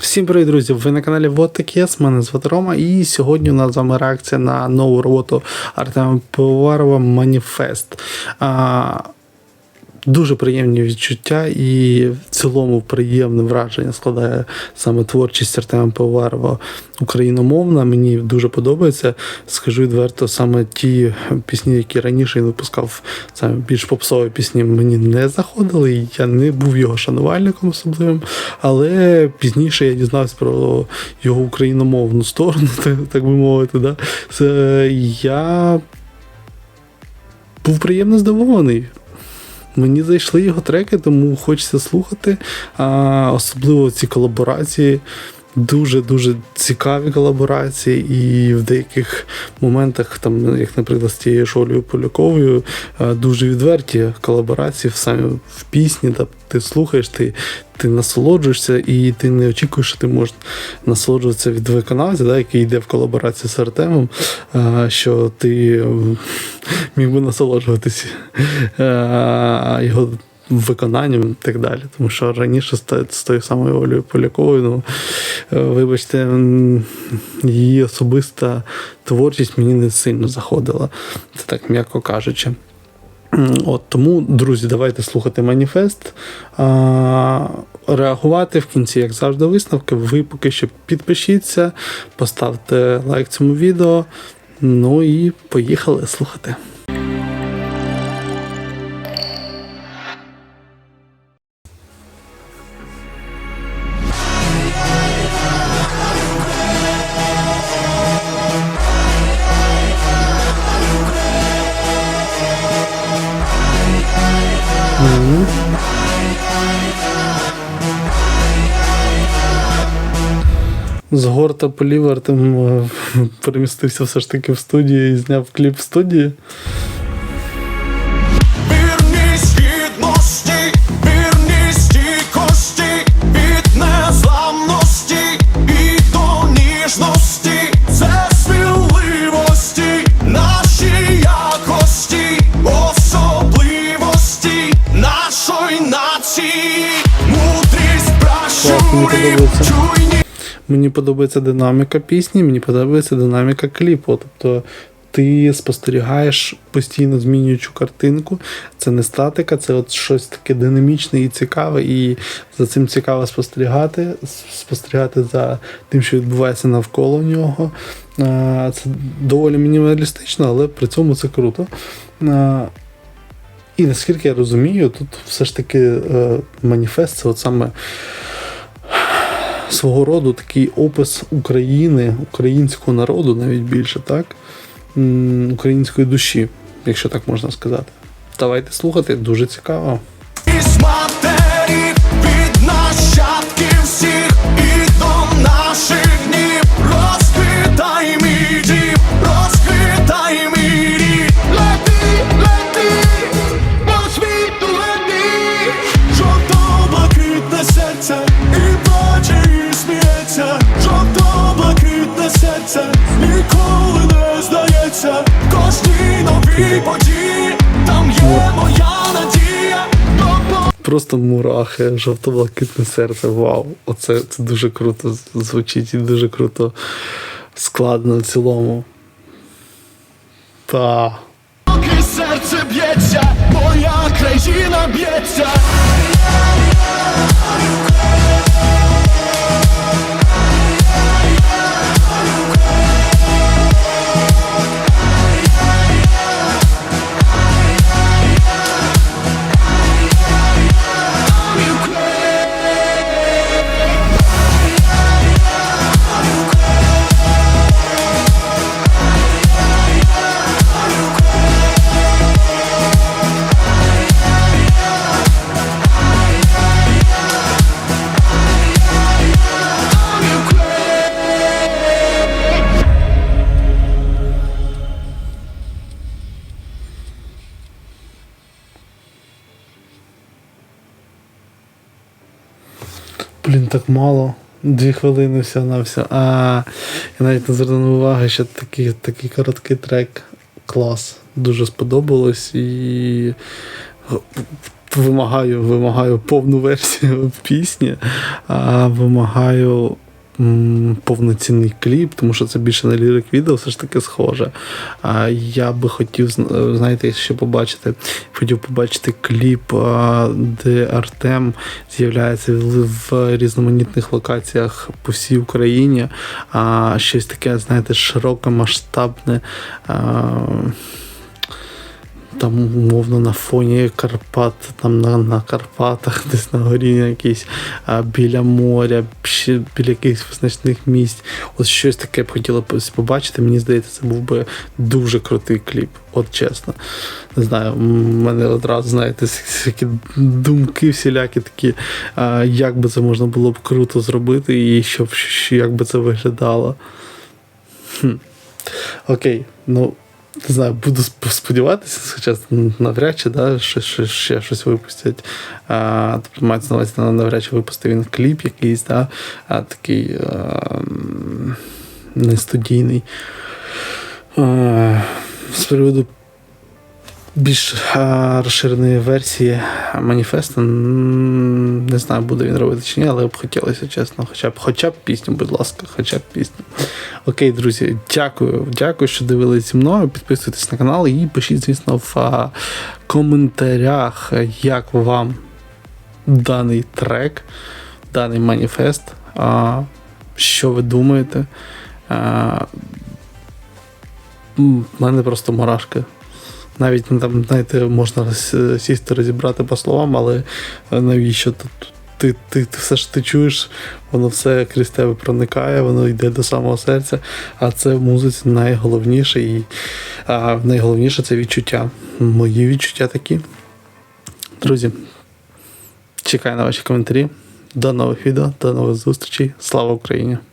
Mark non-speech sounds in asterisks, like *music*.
Всім привіт, друзі! Ви на каналі Вот Такес, мене звати Рома, і сьогодні у нас з вами реакція на нову роботу Артема Пивоварова Маніфест. Дуже приємні відчуття і в цілому приємне враження складає саме творчість Артема Пивоварова україномовна. Мені дуже подобається. Скажу відверто, саме ті пісні, які раніше він випускав, саме більш попсові пісні, мені не заходили. Я не був його шанувальником особливим. Але пізніше я дізнався про його україномовну сторону, *laughs* так би мовити. Да? Це я був приємно здивований. Мені зайшли його треки, тому хочеться слухати. А, особливо ці колаборації. Дуже-дуже цікаві колаборації, і в деяких моментах, там, як, наприклад, з тією ж Олею Поляковою, е, дуже відверті колаборації саме в пісні. Та ти слухаєш, ти, ти насолоджуєшся, і ти не очікуєш, що ти можеш насолоджуватися від виконавця, да, який йде в колаборацію з Артемом, е, що ти міг би насолоджуватися е, його виконанням і так далі. Тому що раніше з тою самою Олею Поляковою, ну, е, вибачте, її особиста творчість мені не сильно заходила, це так м'яко кажучи. От тому, друзі, давайте слухати маніфест. А, реагувати в кінці, як завжди, висновки. Ви поки що підпишіться, поставте лайк цьому відео. Ну і поїхали слухати. З горта полів Артем е, *laughs* перемістився все ж таки в студію і зняв кліп в студії. Мені подобається. Мені подобається динаміка пісні, мені подобається динаміка кліпу. Тобто ти спостерігаєш постійно змінюючу картинку. Це не статика, це от щось таке динамічне і цікаве, і за цим цікаво спостерігати, спостерігати за тим, що відбувається навколо нього. Це доволі мінімалістично, але при цьому це круто. І наскільки я розумію, тут все ж таки е, маніфест це от саме свого роду такий опис України, українського народу, навіть більше, так? Української душі, якщо так можна сказати. Давайте слухати, дуже цікаво. It's матерів Просто мурахи, жовто-блакитне серце. Вау! Оце це дуже круто звучить і дуже круто складно в цілому. Та. Поки серце б'ється, моя країна б'ється. Блін, так мало. Дві хвилини все на все. А я навіть не звернув уваги, що такий, такий короткий трек. Клас. Дуже сподобалось і вимагаю, вимагаю повну версію *laughs* пісні, а вимагаю повноцінний кліп, тому що це більше на лірик відео, все ж таки схоже. А я би хотів, знаєте, ще побачити, хотів побачити кліп, де Артем з'являється в різноманітних локаціях по всій Україні. А щось таке, знаєте, широке, масштабне. А, там умовно на фоні Карпат, там на, на Карпатах, *laughs* десь на горі якісь а, біля моря, біля якихось визначних місць. Ось щось таке б хотіло побачити. Мені здається, це був би дуже крутий кліп, от чесно. Не знаю, в мене одразу, знаєте, всякі думки всілякі такі, а, як би це можна було б круто зробити, і щоб що- як би це виглядало. Хм. Окей, ну. Не знаю, буду сподіватися, хоча навряд чи да, що, що, ще щось випустять. А, тобто мається на увазі, навряд чи випустив він кліп якийсь, да, а, такий а, нестудійний. А, з приводу більш а, розширеної версії маніфесту, не знаю, буде він робити чи ні, але б хотілося, чесно, хоча б, хоча б пісню, будь ласка, хоча б пісню. Окей, друзі, дякую. Дякую, що дивились зі мною. Підписуйтесь на канал і пишіть, звісно, в а, коментарях, як вам даний трек, даний маніфест. Що ви думаєте? М, в мене просто мурашки. Навіть ну, там, знаєте, можна сісти розібрати по словам, але е, навіщо тут? Ти, ти, ти все ж ти чуєш, воно все крізь тебе проникає, воно йде до самого серця. А це в музиці найголовніше. І а, найголовніше це відчуття. Мої відчуття такі. Друзі, чекаю на ваші коментарі. До нових відео, до нових зустрічей. Слава Україні!